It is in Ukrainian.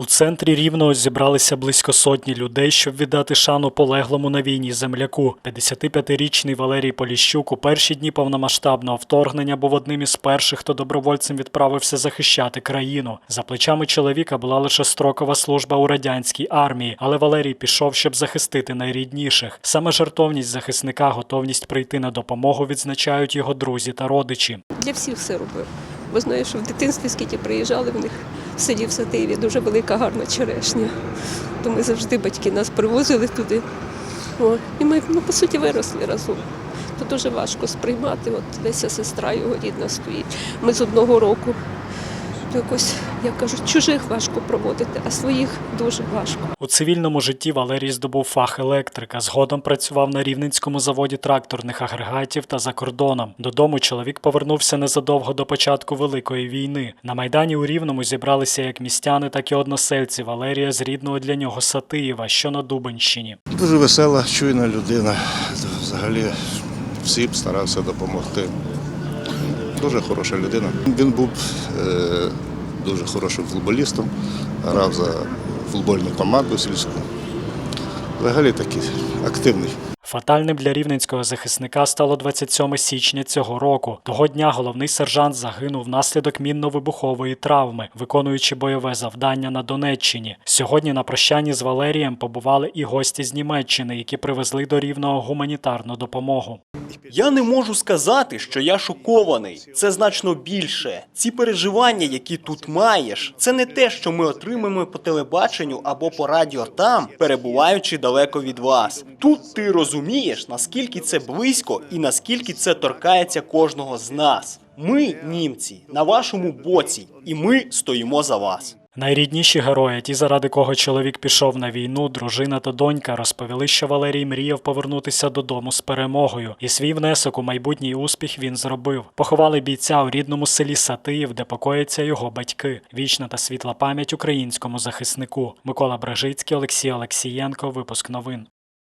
У центрі Рівного зібралися близько сотні людей, щоб віддати шану полеглому на війні земляку. 55-річний Валерій Поліщук у перші дні повномасштабного вторгнення був одним із перших, хто добровольцем відправився захищати країну. За плечами чоловіка була лише строкова служба у радянській армії, але Валерій пішов, щоб захистити найрідніших. Саме жертовність захисника, готовність прийти на допомогу відзначають його друзі та родичі. Для всіх все робив. Бо знаю, що в дитинстві скільки приїжджали в них в селі в Сатиєві, дуже велика гарна черешня. То ми завжди батьки нас привозили туди. О, і ми, ну, по суті, виросли разом. То дуже важко сприймати. От Леся сестра його рідна стоїть. Ми з одного року. То якось, як кажуть, чужих важко проводити, а своїх дуже важко. У цивільному житті Валерій здобув фах електрика. Згодом працював на рівненському заводі тракторних агрегатів та за кордоном. Додому чоловік повернувся незадовго до початку Великої війни. На майдані у Рівному зібралися як містяни, так і односельці Валерія з рідного для нього Сатиєва, що на Дубенщині. Дуже весела, чуйна людина. Взагалі всім старався допомогти. Дуже хороша людина. Він був е, дуже хорошим футболістом, грав за футбольну команду сільську. Взагалі такий активний. Фатальним для рівненського захисника стало 27 січня цього року. Того дня головний сержант загинув внаслідок мінно-вибухової травми, виконуючи бойове завдання на Донеччині. Сьогодні на прощанні з Валерієм побували і гості з Німеччини, які привезли до рівного гуманітарну допомогу. Я не можу сказати, що я шокований. Це значно більше. Ці переживання, які тут маєш, це не те, що ми отримаємо по телебаченню або по радіо там, перебуваючи далеко від вас. Тут ти розумієш, наскільки це близько і наскільки це торкається кожного з нас. Ми, німці, на вашому боці, і ми стоїмо за вас. Найрідніші герої, ті, заради кого чоловік пішов на війну, дружина та донька, розповіли, що Валерій мріяв повернутися додому з перемогою, і свій внесок у майбутній успіх він зробив. Поховали бійця у рідному селі Сатиїв, де покояться його батьки. Вічна та світла пам'ять українському захиснику. Микола Бражицький, Олексій Олексієнко. Випуск новин.